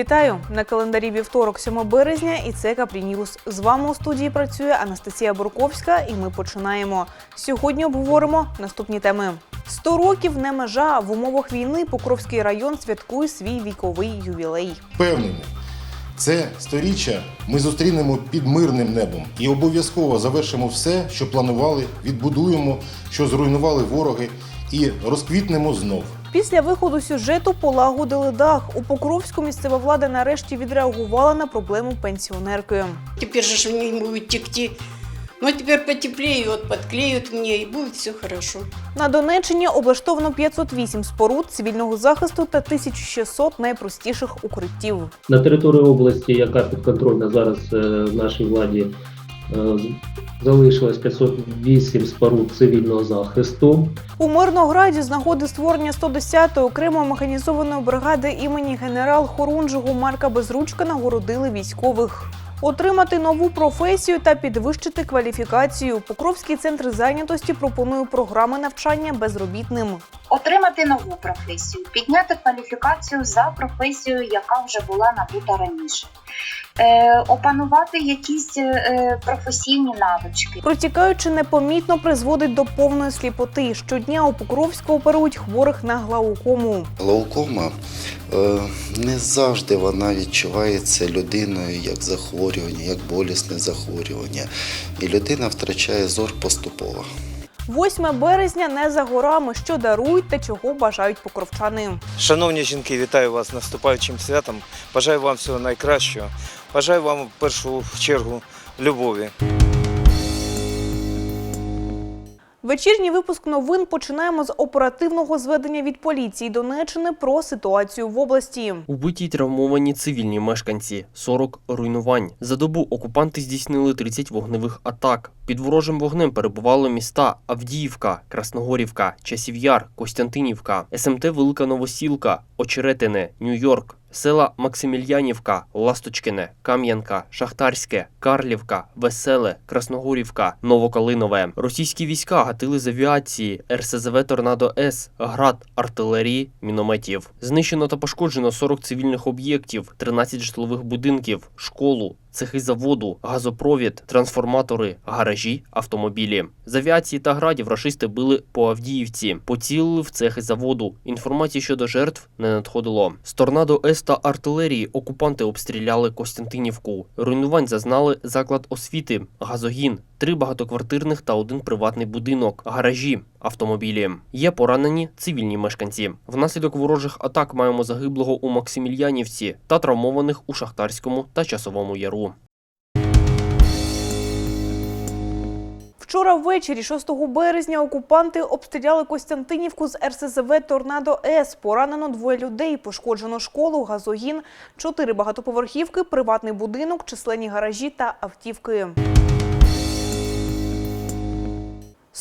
Вітаю на календарі вівторок, 7 березня, і це Капрі. З вами у студії працює Анастасія Бурковська, і ми починаємо. Сьогодні обговоримо наступні теми. 100 років не межа в умовах війни. Покровський район святкує свій віковий ювілей. Впевнений, це сторіччя ми зустрінемо під мирним небом і обов'язково завершимо все, що планували, відбудуємо, що зруйнували вороги, і розквітнемо знов. Після виходу сюжету полагодили дах. У Покровську місцева влада нарешті відреагувала на проблему пенсіонерки. Теперь же ж они будут текти. Ну, а теперь потеплее, вот подклеют мне, и будет все хорошо. На Донеччині облаштовано 508 споруд цивільного захисту та 1600 найпростіших укриттів. На території області, яка підконтрольна зараз е, нашій владі, залишилось 508 споруд цивільного захисту. У Мирнограді з нагоди створення 110-ї окремої механізованої бригади імені генерал Хорунжого Марка Безручка нагородили військових. Отримати нову професію та підвищити кваліфікацію. Покровський центр зайнятості пропонує програми навчання безробітним. отримати нову професію, підняти кваліфікацію за професією, яка вже була набута раніше, е, опанувати якісь е, професійні навички. Протікаючи непомітно призводить до повної сліпоти. Щодня у Покровську оперують хворих на глаукому. Глаукома е, не завжди вона відчувається людиною як захворювання, як болісне захворювання. І людина втрачає зор поступово. 8 березня не за горами. Що дарують та чого бажають покровчани. Шановні жінки, вітаю вас з наступаючим святом. Бажаю вам всього найкращого. Бажаю вам в першу чергу любові. Вечірній випуск новин починаємо з оперативного зведення від поліції Донеччини про ситуацію в області. Убиті й травмовані цивільні мешканці, 40 руйнувань. За добу окупанти здійснили 30 вогневих атак. Під ворожим вогнем перебували міста Авдіївка, Красногорівка, Часів'яр, Костянтинівка, СМТ Велика Новосілка, Очеретине, Нью-Йорк. Села Максимільянівка, Ласточкине, Кам'янка, Шахтарське, Карлівка, Веселе, Красногорівка, Новокалинове. Російські війська гатили з авіації, РСЗВ Торнадо С, град, артилерії, мінометів. Знищено та пошкоджено 40 цивільних об'єктів, 13 житлових будинків, школу, цехи заводу, газопровід, трансформатори, гаражі, автомобілі. З авіації та градів рашисти били по Авдіївці, поцілили в цехи заводу. Інформації щодо жертв не надходило. З торнадо С та артилерії окупанти обстріляли Костянтинівку. Руйнувань зазнали заклад освіти, газогін, три багатоквартирних та один приватний будинок, гаражі, автомобілі. Є поранені цивільні мешканці. Внаслідок ворожих атак маємо загиблого у Максимільянівці та травмованих у Шахтарському та Часовому Яру. Вчора ввечері, 6 березня, окупанти обстріляли Костянтинівку з РСЗВ Торнадо С. Поранено двоє людей, пошкоджено школу, газогін, чотири багатоповерхівки, приватний будинок, численні гаражі та автівки.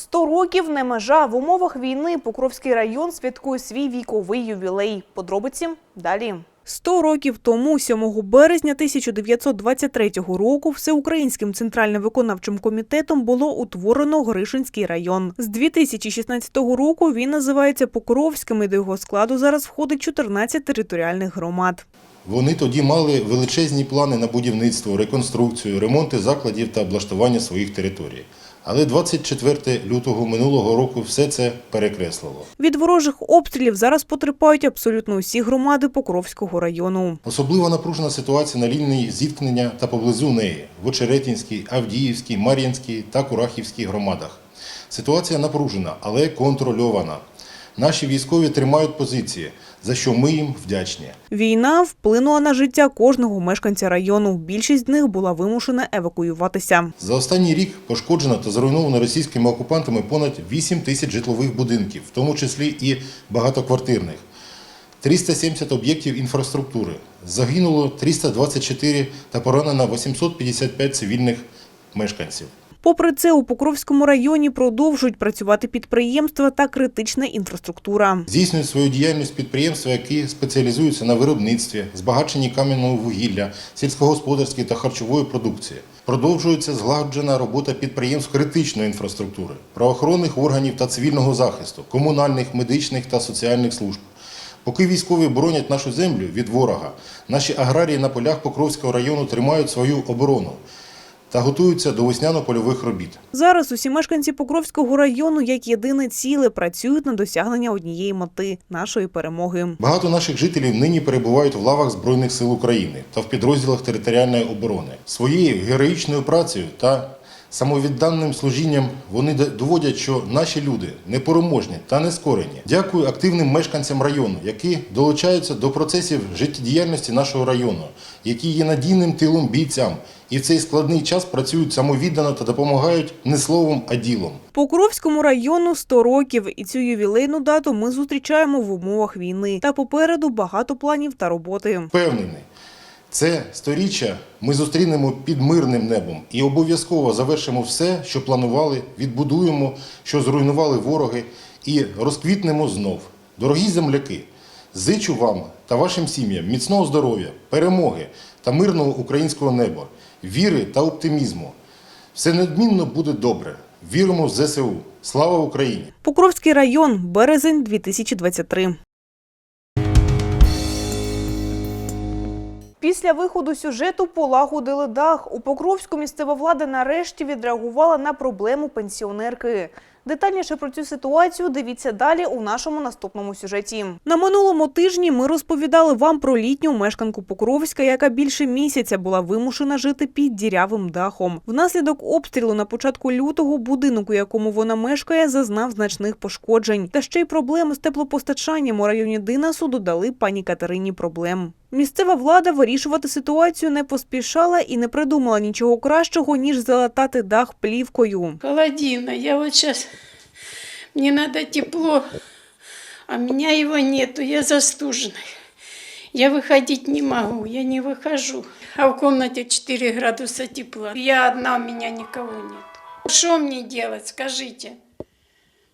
100 років не межа. В умовах війни Покровський район святкує свій віковий ювілей. Подробиці далі. 100 років тому, 7 березня 1923 року, Всеукраїнським центральним виконавчим комітетом було утворено Горишинський район. З 2016 року він називається Покровським і до його складу зараз входить 14 територіальних громад. Вони тоді мали величезні плани на будівництво, реконструкцію, ремонти закладів та облаштування своїх територій. Але 24 лютого минулого року все це перекреслило. Від ворожих обстрілів зараз потерпають абсолютно усі громади Покровського району. Особливо напружена ситуація на лінії зіткнення та поблизу неї в Очеретінській, Авдіївській, Мар'їнській та Курахівській громадах. Ситуація напружена, але контрольована. Наші військові тримають позиції, за що ми їм вдячні. Війна вплинула на життя кожного мешканця району. Більшість з них була вимушена евакуюватися. За останній рік пошкоджено та зруйновано російськими окупантами понад 8 тисяч житлових будинків, в тому числі і багатоквартирних, 370 об'єктів інфраструктури. Загинуло 324 та поранено 855 цивільних мешканців. Попри це, у Покровському районі продовжують працювати підприємства та критична інфраструктура. Здійснюють свою діяльність підприємства, які спеціалізуються на виробництві, збагаченні кам'яного вугілля, сільськогосподарської та харчової продукції. Продовжується злагоджена робота підприємств критичної інфраструктури, правоохоронних органів та цивільного захисту, комунальних, медичних та соціальних служб. Поки військові боронять нашу землю від ворога, наші аграрії на полях Покровського району тримають свою оборону та готуються до весняно-польових робіт. Зараз усі мешканці Покровського району як єдине ціле працюють на досягнення однієї мети нашої перемоги. Багато наших жителів нині перебувають в лавах Збройних сил України та в підрозділах територіальної оборони. Своєю героїчною працею та самовідданим служінням вони доводять, що наші люди непереможні та нескорені. Дякую активним мешканцям району, які долучаються до процесів життєдіяльності нашого району, які є надійним тилом бійцям і в цей складний час працюють самовіддано та допомагають не словом, а ділом. Покровському району 100 років, і цю ювілейну дату ми зустрічаємо в умовах війни. Та попереду багато планів та роботи. Впевнений, це сторіччя ми зустрінемо під мирним небом і обов'язково завершимо все, що планували, відбудуємо, що зруйнували вороги, і розквітнемо знов. Дорогі земляки, зичу вам та вашим сім'ям міцного здоров'я, перемоги та мирного українського неба, віри та оптимізму. Все неодмінно буде добре. Віримо в ЗСУ. Слава Україні! Покровський район, березень 2023. Після виходу сюжету полагодили дах. У Покровську місцева влада нарешті відреагувала на проблему пенсіонерки. Детальніше про цю ситуацію дивіться далі у нашому наступному сюжеті. На минулому тижні ми розповідали вам про літню мешканку Покровська, яка більше місяця була вимушена жити під дірявим дахом. Внаслідок обстрілу на початку лютого будинок, у якому вона мешкає, зазнав значних пошкоджень. Та ще й проблеми з теплопостачанням у районі Динасу додали пані Катерині проблем. Місцева влада вирішувати ситуацію не поспішала і не придумала нічого кращого, ніж залатати дах плівкою. Холодина. Я вот сейчас... Мне надо тепло, а у меня его нету. Я застуженная. Я выходить не могу, я не выхожу. А в комнате 4 градуса тепла. Я одна, у меня никого нет. Что мне делать, скажите?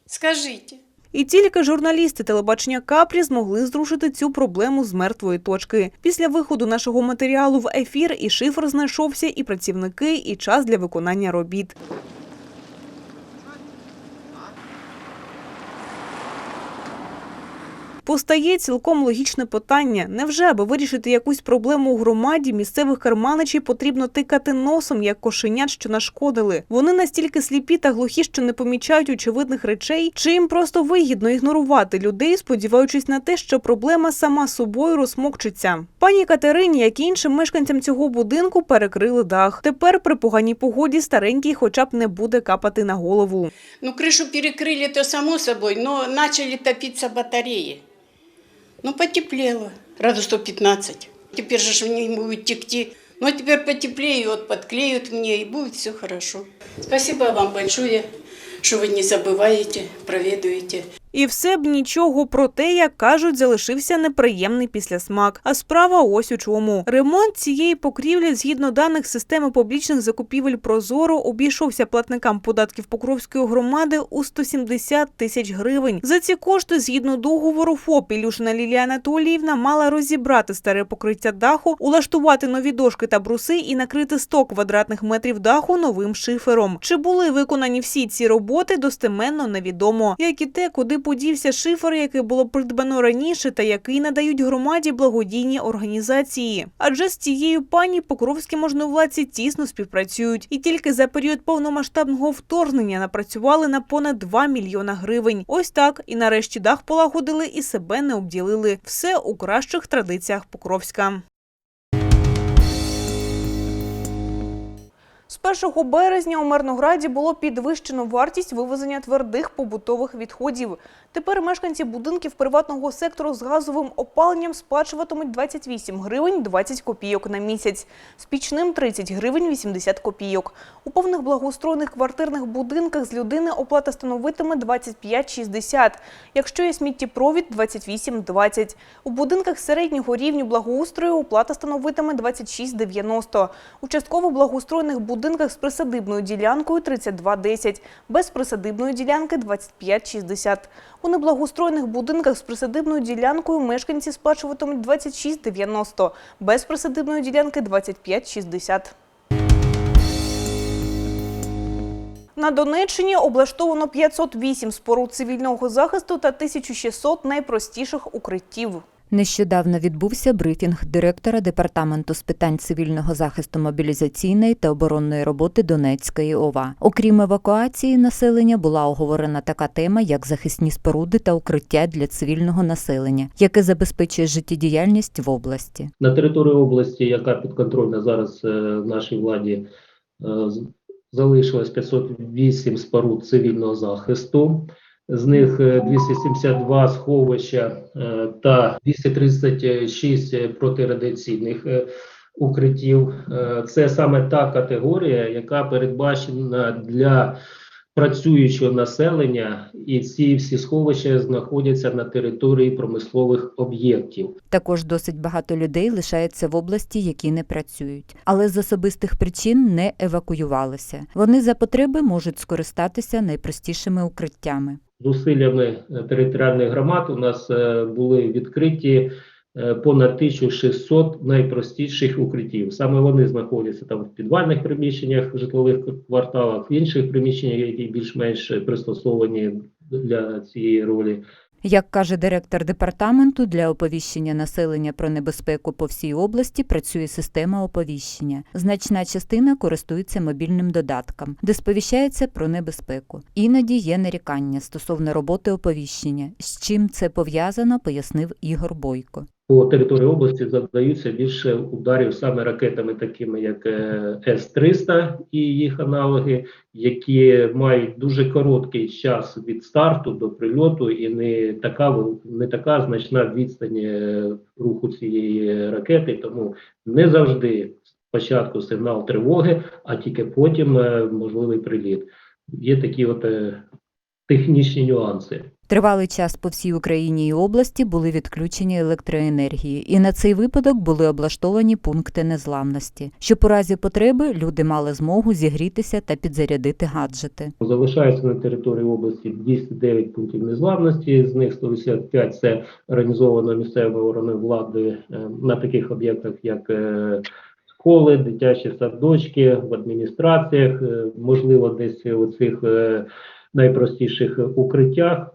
Скажите. І тільки журналісти телебачення Капрі змогли зрушити цю проблему з мертвої точки. Після виходу нашого матеріалу в ефір і шифр знайшовся, і працівники, і час для виконання робіт. Постає цілком логічне питання: невже, аби вирішити якусь проблему у громаді, місцевих керманичів потрібно тикати носом, як кошенят, що нашкодили? Вони настільки сліпі та глухі, що не помічають очевидних речей, чи їм просто вигідно ігнорувати людей, сподіваючись на те, що проблема сама собою розмокчиться. Пані Катерині, як і іншим мешканцям цього будинку, перекрили дах. Тепер при поганій погоді старенький, хоча б не буде капати на голову. Ну, крышу перекрыли, то само собой, но начали топиться батареи. Ну, потеплело, градусов 15. Теперь же ж они будут текти. Ну, а теперь потеплее, вот подклеют мне, и будет все хорошо. Спасибо вам большое, что вы не забываете, проведуете. І все б нічого, проте, як кажуть, залишився неприємний післясмак. А справа ось у чому. Ремонт цієї покрівлі, згідно даних системи публічних закупівель Прозоро, обійшовся платникам податків Покровської громади у 170 тисяч гривень. За ці кошти, згідно договору, ФОП Ілюшина Лілія Анатоліївна мала розібрати старе покриття даху, улаштувати нові дошки та бруси і накрити 100 квадратних метрів даху новим шифером. Чи були виконані всі ці роботи, достеменно невідомо. Як і те, куди подівся шифер, який було придбано раніше, та який надають громаді благодійні організації. Адже з цією пані покровські можновладці тісно співпрацюють, і тільки за період повномасштабного вторгнення напрацювали на понад 2 мільйона гривень. Ось так і нарешті дах полагодили і себе не обділили. Все у кращих традиціях Покровська. З 1 березня у Мирнограді було підвищено вартість вивезення твердих побутових відходів. Тепер мешканці будинків приватного сектору з газовим опаленням сплачуватимуть 28 гривень 20 копійок на місяць, з пічним 30 гривень 80 копійок. У повних благоустроєних квартирних будинках з людини оплата становитиме 25,60, якщо є сміттєпровід – 28,20. У будинках середнього рівню благоустрою оплата становитиме 26,90. У частково благоустроєних будинках з присадибною ділянкою 32,10, без присадибної ділянки 25,60. У неблагоустроєних будинках з присадибною ділянкою мешканці сплачуватимуть 26,90, без присадибної ділянки 25,60. На Донеччині облаштовано 508 споруд цивільного захисту та 1600 найпростіших укриттів. Нещодавно відбувся брифінг директора департаменту з питань цивільного захисту мобілізаційної та оборонної роботи Донецької ОВА. Окрім евакуації населення, була оговорена така тема, як захисні споруди та укриття для цивільного населення, яке забезпечує життєдіяльність в області. На території області, яка підконтрольна зараз е, нашій владі, е, залишилось 508 споруд цивільного захисту. З них е, 272 сховища е, та 236 протирадіаційних е, укриттів. Е, Це саме та категорія, яка передбачена для працюючого населення, і ці всі сховища знаходяться на території промислових об'єктів. Також досить багато людей лишається в області, які не працюють, але з особистих причин не евакуювалися. Вони за потреби можуть скористатися найпростішими укриттями. Зусиллями е, територіальних громад у нас е, були відкриті е, понад 1600 найпростіших укриттів. Саме вони знаходяться там в підвальних приміщеннях, житлових кварталах, в інших приміщеннях, які більш-менш пристосовані для цієї ролі. Як каже директор департаменту, для оповіщення населення про небезпеку по всій області працює система оповіщення. Значна частина користується мобільним додатком, де сповіщається про небезпеку. Іноді є нарікання стосовно роботи оповіщення. З чим це пов'язано, пояснив Ігор Бойко. По території області завдаються більше ударів саме ракетами, такими як е, С-300 і їх аналоги, які мають дуже короткий час від старту до прильоту, і не така не така значна відстань е, руху цієї ракети. Тому не завжди спочатку сигнал тривоги, а тільки потім е, можливий приліт. Є такі от технічні нюанси. Тривалий час по всій Україні і області були відключені електроенергії, і на цей випадок були облаштовані пункти незламності, щоб у разі потреби люди мали змогу зігрітися та підзарядити гаджети. Залишається на території області 209 пунктів незламності, з них 185 – це організовано місцевою органою влади е, на таких об'єктах, як е, школи, дитячі садочки, в адміністраціях, е, можливо, десь у цих найпростіших укриттях.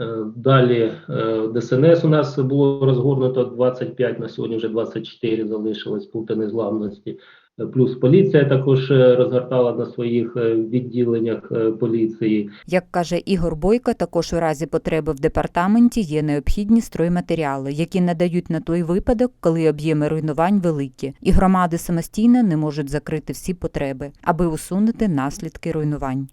Е, Далі е, ДСНС у нас було розгорнуто 25, на сьогодні вже 24 залишилось пункти незламності. Е, Плюс поліція також розгортала на своїх відділеннях поліції. Як каже Ігор Бойко, також у разі потреби в департаменті є необхідні стройматеріали, які надають на той випадок, коли об'єми руйнувань великі, і громади самостійно не можуть закрити всі потреби, аби усунути наслідки руйнувань.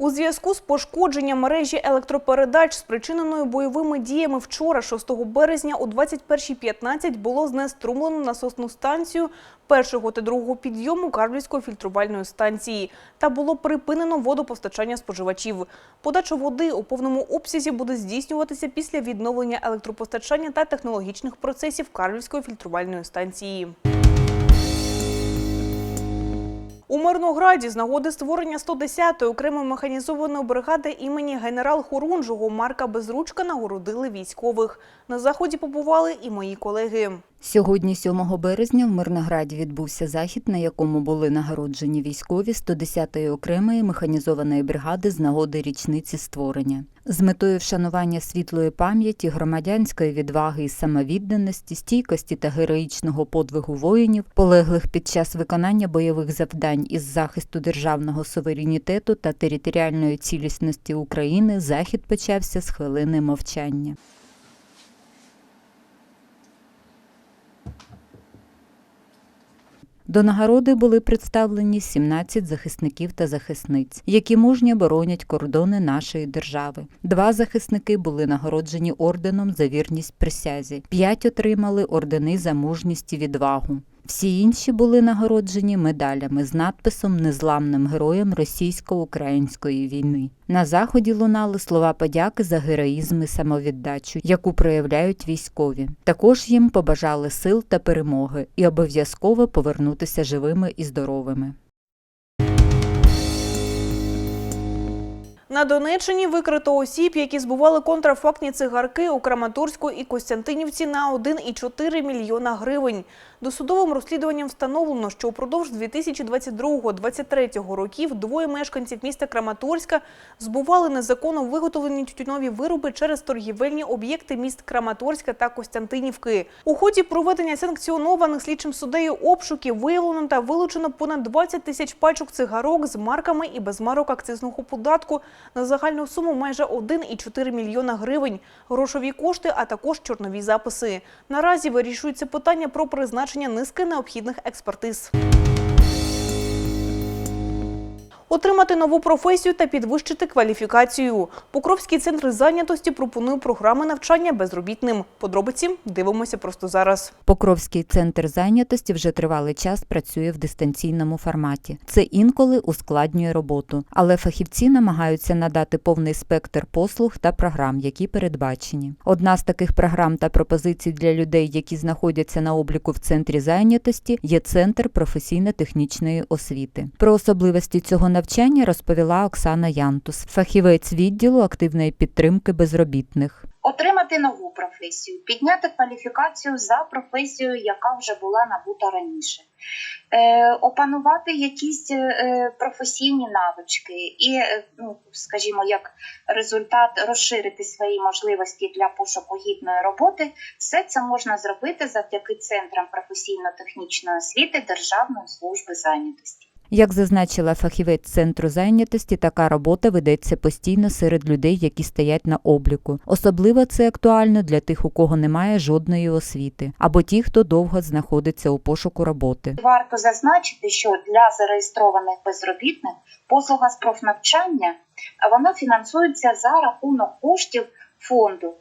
У зв'язку з пошкодженням мережі електропередач, спричиненою бойовими діями вчора, 6 березня, о 21.15 було знеструмлено насосну станцію першого та другого підйому Карлівської фільтрувальної станції та було припинено водопостачання споживачів. Подача води у повному обсязі буде здійснюватися після відновлення електропостачання та технологічних процесів Карлівської фільтрувальної станції. У Мирнограді з нагоди створення 110-ї окремої механізованої бригади імені генерал Хорунжого Марка Безручка нагородили військових. На заході побували і мої колеги. Сьогодні, 7 березня, в Мирнограді відбувся захід, на якому були нагороджені військові 110-ї окремої механізованої бригади з нагоди річниці створення. З метою вшанування світлої пам'яті, громадянської відваги і самовідданості, стійкості та героїчного подвигу воїнів, полеглих під час виконання бойових завдань із захисту державного суверенітету та територіальної цілісності України, захід почався з хвилини мовчання. До нагороди були представлені 17 захисників та захисниць, які мужньо боронять кордони нашої держави. Два захисники були нагороджені орденом за вірність присязі, п'ять отримали ордени за мужність і відвагу. Всі інші були нагороджені медалями з надписом Незламним героям російсько-української війни. На заході лунали слова подяки за героїзм і самовіддачу, яку проявляють військові. Також їм побажали сил та перемоги і обов'язково повернутися живими і здоровими. На Донеччині викрито осіб, які збували контрафактні цигарки у Краматорську і Костянтинівці на 1,4 мільйона гривень. Досудовим розслідуванням встановлено, що упродовж 2022-2023 років двоє мешканців міста Краматорська збували незаконно виготовлені тютюнові вироби через торгівельні об'єкти міст Краматорська та Костянтинівки. У ході проведення санкціонованих слідчим суддею обшуків виявлено та вилучено понад 20 тисяч пачок цигарок з марками і без марок акцизного податку на загальну суму майже 1,4 мільйона гривень, грошові кошти, а також чорнові записи. Наразі вирішується питання про призначення низки необхідних експертиз. Отримати нову професію та підвищити кваліфікацію. Покровський центр зайнятості пропонує програми навчання безробітним. Подробиці дивимося просто зараз. Покровський центр зайнятості вже тривалий час працює в дистанційному форматі. Це інколи ускладнює роботу, але фахівці намагаються надати повний спектр послуг та програм, які передбачені. Одна з таких програм та пропозицій для людей, які знаходяться на обліку в центрі зайнятості, є центр професійно-технічної освіти. Про особливості цього навчання розповіла Оксана Янтус, фахівець відділу активної підтримки безробітних. Отримати нову професію, підняти кваліфікацію за професією, яка вже була набута раніше, е, опанувати якісь е, професійні навички і, е, ну, скажімо, як результат розширити свої можливості для пошуку гідної роботи. Все це можна зробити завдяки центрам професійно-технічної освіти Державної служби зайнятості. Як зазначила фахівець центру зайнятості, така робота ведеться постійно серед людей, які стоять на обліку. Особливо це актуально для тих, у кого немає жодної освіти, або ті, хто довго знаходиться у пошуку роботи. Варто зазначити, що для зареєстрованих безробітних послуга з профнавчання вона фінансується за рахунок коштів фонду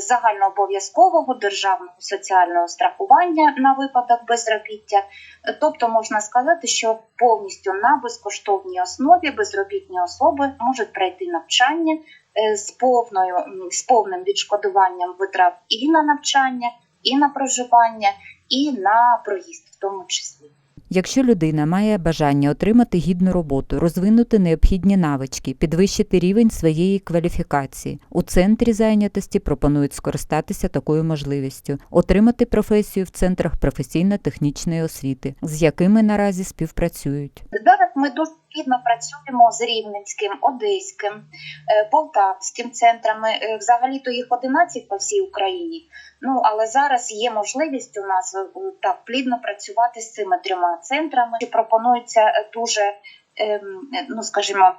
загальнообов'язкового державного соціального страхування на випадок безробіття. Е, Тобто можна сказати, що повністю на безкоштовній основі безробітні особи можуть пройти навчання е, з повною з повним відшкодуванням витрат і на навчання, і на проживання, і на проїзд, в тому числі. Якщо людина має бажання отримати гідну роботу, розвинути необхідні навички, підвищити рівень своєї кваліфікації, у центрі зайнятості пропонують скористатися такою можливістю, отримати професію в центрах професійно-технічної освіти, з якими наразі співпрацюють. Зараз ми дуже плідно працюємо з Рівненським, Одеським, е, Полтавським центрами. Е, Взагалі-то їх 11 по всій Україні. Ну але зараз є можливість у нас е, так плідно працювати з цими трьома центрами. Пропонується дуже, ем, ну скажімо.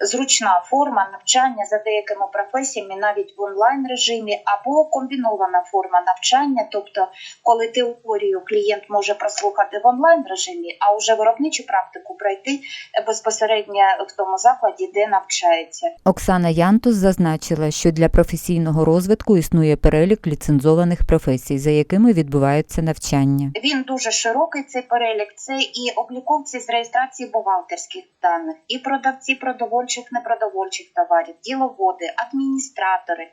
Зручна форма навчання за деякими професіями навіть в онлайн режимі, або комбінована форма навчання, тобто коли теорію клієнт може прослухати в онлайн режимі, а вже виробничу практику пройти безпосередньо в тому закладі, де навчається. Оксана Янтус зазначила, що для професійного розвитку існує перелік ліцензованих професій, за якими відбувається навчання. Він дуже широкий. Цей перелік. Це і обліковці з реєстрації бухгалтерських даних, і продавці продовольчих непродовольчих товарів, діловоди, адміністратори,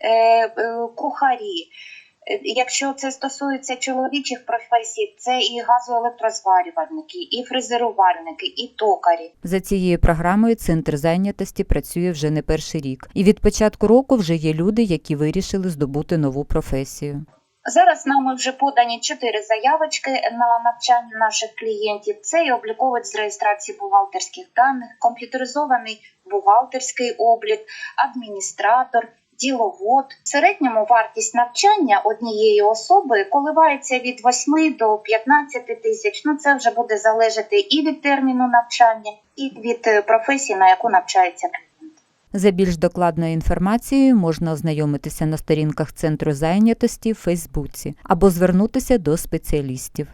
е, е, кухарі. Е, Якщо це стосується чоловічих професій, це і газоелектрозварювальники, і фрезерувальники, і токарі. За цією програмою центр зайнятості працює вже не перший рік, і від початку року вже є люди, які вирішили здобути нову професію. Зараз нами вже подані чотири заявочки на навчання наших клієнтів. Це обліковець з реєстрації бухгалтерських даних, комп'ютеризований бухгалтерський облік, адміністратор. Діловод в середньому вартість навчання однієї особи коливається від 8 до 15 тисяч. Ну це вже буде залежати і від терміну навчання, і від е, професії, на яку навчається. За більш докладною інформацією можна ознайомитися на сторінках центру зайнятості в Фейсбуці або звернутися до спеціалістів.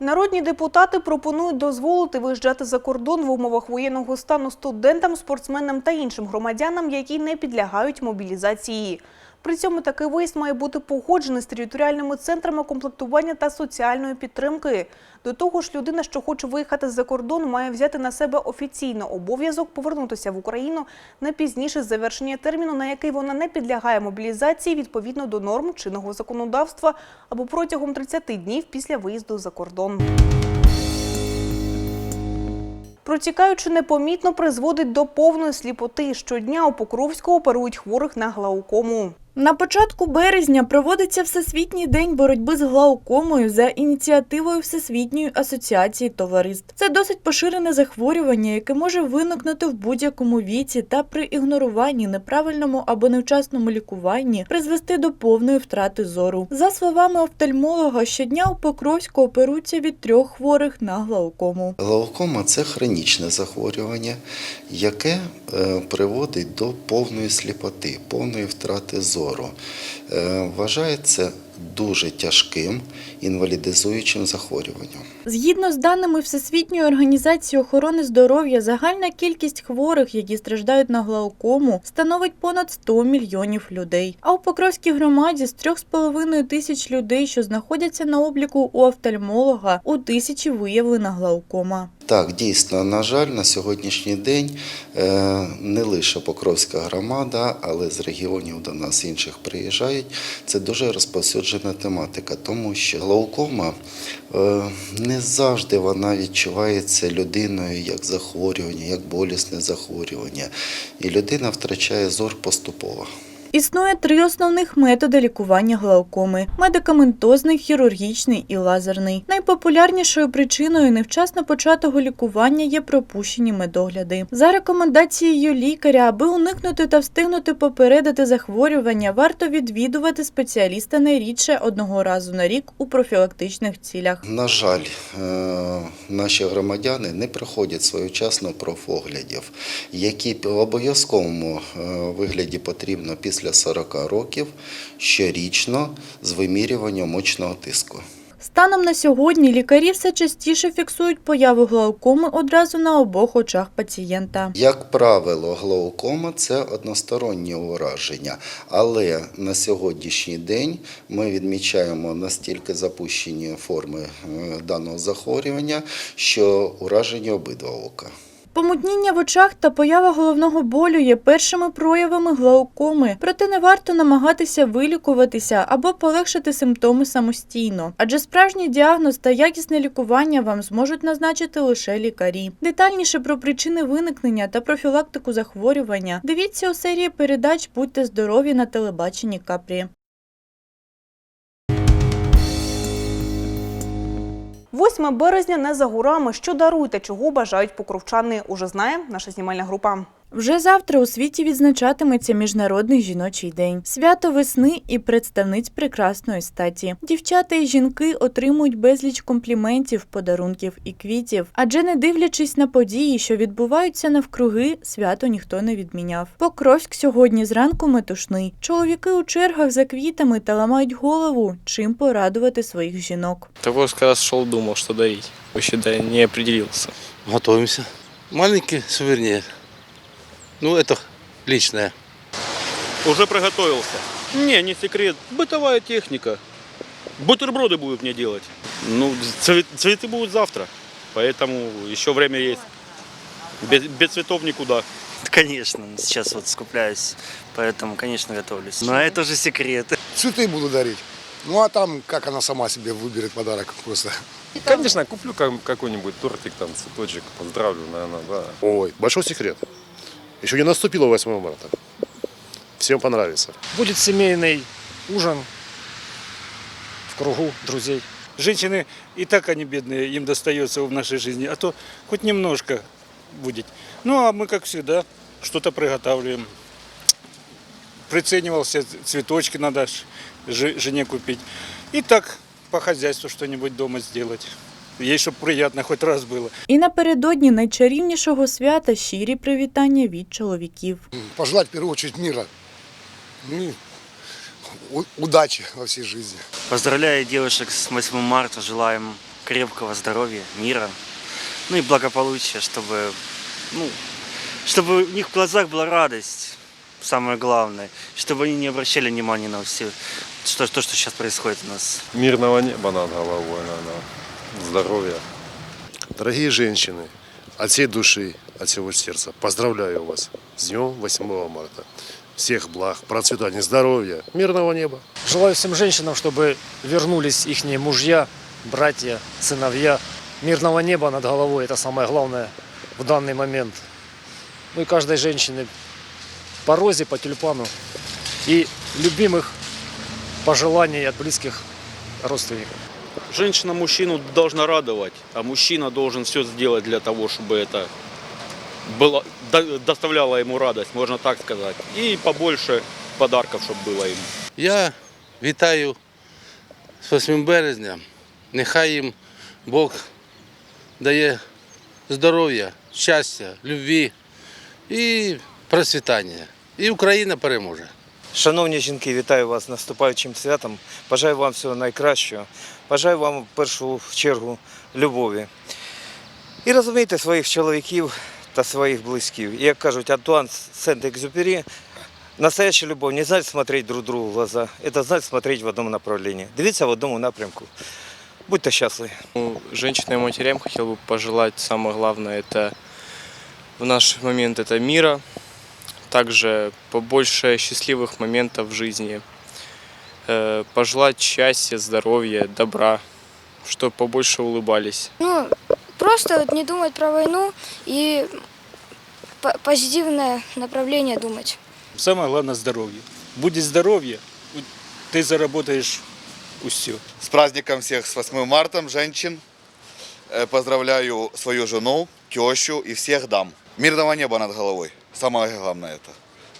Народні депутати пропонують дозволити виїжджати за кордон в умовах воєнного стану студентам, спортсменам та іншим громадянам, які не підлягають мобілізації. При цьому такий виїзд має бути погоджений з територіальними центрами комплектування та соціальної підтримки. До того ж, людина, що хоче виїхати за кордон, має взяти на себе офіційно обов'язок повернутися в Україну не пізніше завершення терміну, на який вона не підлягає мобілізації відповідно до норм чинного законодавства або протягом 30 днів після виїзду за кордон. протікаючи непомітно, призводить до повної сліпоти. Щодня у Покровську оперують хворих на глаукому. На початку березня проводиться Всесвітній день боротьби з глаукомою за ініціативою Всесвітньої асоціації товариств. Це досить поширене захворювання, яке може виникнути в будь-якому віці та при ігноруванні, неправильному або невчасному лікуванні призвести до повної втрати зору. За словами офтальмолога, щодня у Покровську оперуються від трьох хворих на глаукому. Глаукома це хронічне захворювання, яке е, приводить до повної сліпоти, повної втрати зору. Е, Вважається дуже тяжким інвалідизуючим захворюванням. Згідно з даними Всесвітньої організації охорони здоров'я, загальна кількість хворих, які страждають на глаукому, становить понад 100 мільйонів людей. А у Покровській громаді з 3,5 тисяч людей, що знаходяться на обліку у офтальмолога, у тисячі виявлена глаукома. Так, дійсно, на жаль, на сьогоднішній день е, не лише Покровська громада, але з регіонів до нас інших приїжджають. Це дуже розповсюджена тематика, тому що глаукома е, не завжди вона відчувається людиною як захворювання, як болісне захворювання. І людина втрачає зор поступово. Існує три основних методи лікування глаукоми: медикаментозний, хірургічний і лазерний. Найпопулярнішою причиною невчасно початого лікування є пропущені медогляди. За рекомендацією лікаря, аби уникнути та встигнути попередити захворювання, варто відвідувати спеціаліста найрідше одного разу на рік у профілактичних цілях. На жаль, е, наші громадяни не проходять своєчасно профоглядів, які в обов'язковому е, вигляді потрібно після 40 років щорічно з вимірюванням мочного тиску. Станом на сьогодні лікарі все частіше фіксують появу глаукоми одразу на обох очах пацієнта. Як правило, глаукома це одностороннє ураження, але на сьогоднішній день ми відмічаємо настільки запущені форми е, даного захворювання, що уражені обидва ока. Помутніння в очах та поява головного болю є першими проявами глаукоми, проте не варто намагатися вилікуватися або полегшити симптоми самостійно, адже справжній діагноз та якісне лікування вам зможуть назначити лише лікарі. Детальніше про причини виникнення та профілактику захворювання дивіться у серії передач Будьте здорові на телебаченні Капрі. 8 березня не за горами. Що даруйте, чого бажають покровчани, уже знає наша знімальна група. Вже завтра у світі відзначатиметься Міжнародний жіночий день, свято весни і представниць прекрасної статі. Дівчата і жінки отримують безліч компліментів, подарунків і квітів. Адже не дивлячись на події, що відбуваються навкруги, свято ніхто не відміняв. Покровськ сьогодні зранку метушний. Чоловіки у чергах за квітами та ламають голову, чим порадувати своїх жінок. Того как раз шел, думал, что дарить. Вообще не определился. Готовимся. Маленький сувенир. Ну, это личное. Уже приготовился. Не, не секрет. Бытовая техника. Бутерброды будут мне делать. Ну, цве- цветы будут завтра. Поэтому еще время есть. Без, без цветов никуда. Конечно, сейчас вот скупляюсь, поэтому, конечно, готовлюсь. Но это же секрет. Цветы буду дарить. Ну а там, как она сама себе выберет подарок просто. Конечно, куплю кам- какой-нибудь тортик, там, цветочек, поздравлю, наверное, да. Ой, большой секрет. Еще не наступило 8 марта. Всем понравится. Будет семейный ужин в кругу друзей. Женщины и так они бедные, им достается в нашей жизни. А то хоть немножко будет. Ну, а мы, как всегда, что-то приготавливаем. Приценивался, цветочки надо жене купить. И так по хозяйству что-нибудь дома сделать. Ей, чтобы приятно хоть раз было. І напередодні найчарівнішого свята щирі привітання від чоловіків. Пожелать в первую очередь мира. Ну, и у- удачи во всей жизни. Поздравляю девушек с 8 марта, желаем крепкого здоровья, мира, ну и благополучия, чтобы, ну, чтобы у них в глазах была радость, самое главное, чтобы они не обращали внимания на все, что, то, что сейчас происходит у нас. Мирного неба над головой, наверное. Здоровья. Дорогие женщины, от всей души, от всего сердца, поздравляю вас с днем 8 марта. Всех благ, процветания, здоровья, мирного неба. Желаю всем женщинам, чтобы вернулись их мужья, братья, сыновья. Мирного неба над головой – это самое главное в данный момент. Ну и каждой женщине по розе, по тюльпану и любимых пожеланий от близких родственников. Женщина мужчину должна радовать, а мужчина должен все сделать для того, чтобы это было, до- доставляло ему радость, можно так сказать. И побольше подарков, чтобы было ему. Я вітаю з 8 березня. Нехай їм Бог дає здоров'я, щастя, любві і процвітання. І Україна переможе. Шановні жінки, вітаю вас з наступаючим святом. Бажаю вам всього найкращого. Бажаю вам в першу чергу любові. І розумійте своїх чоловіків та своїх близьких. І як кажуть, Антуан Сент-Екзюпері, настояща любов не знать смотреть друг другу в глаза, это знать смотреть в одному направлении. Дивіться в одному напрямку. Будьте щасливі. Ну, Женщинам и матерям хотел бы пожелать самое главное это в наш момент это мира, также побольше счастливых моментов в жизни, э, пожелать счастья, здоровья, добра, чтобы побольше улыбались. Ну, просто вот не думать про войну и по- позитивное направление думать. Самое главное здоровье. Будет здоровье, ты заработаешь все. С праздником всех с 8 марта, женщин. Э, Поздравляю свою жену, тещу и всех дам. Мирного неба над головой. Самое главное это.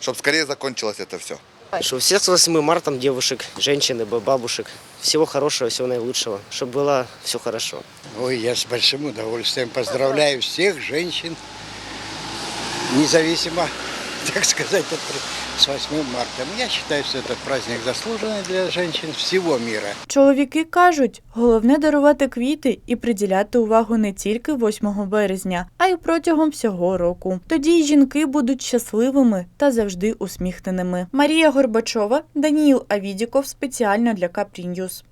Чтобы скорее закончилось это все. Что всех с 8 марта девушек, женщин и бабушек. Всего хорошего, всего наилучшего. Чтобы было все хорошо. Ой, я с большим удовольствием поздравляю всех женщин, независимо, так сказать, с 8 марта. Я считаю, что это праздник заслуженный для женщин всего мира. Чоловіки кажуть, головне дарувати квіти і приділяти увагу не тільки 8 березня, а й протягом всього року. Тоді й жінки будуть щасливими та завжди усміхненими. Марія Горбачова, Даніїл Авідіков спеціально для Капріньюз.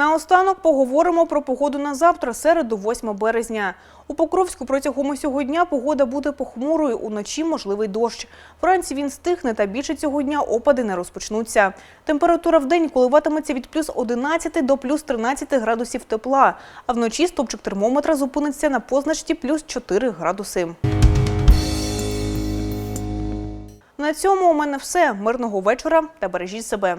Наостанок поговоримо про погоду на завтра, середу, 8 березня. У Покровську протягом усього дня погода буде похмурою, уночі можливий дощ. Вранці він стихне та більше цього дня опади не розпочнуться. Температура в день коливатиметься від плюс 11 до плюс 13 градусів тепла, а вночі стопчик термометра зупиниться на позначці плюс 4 градуси. На цьому у мене все. Мирного вечора та бережіть себе.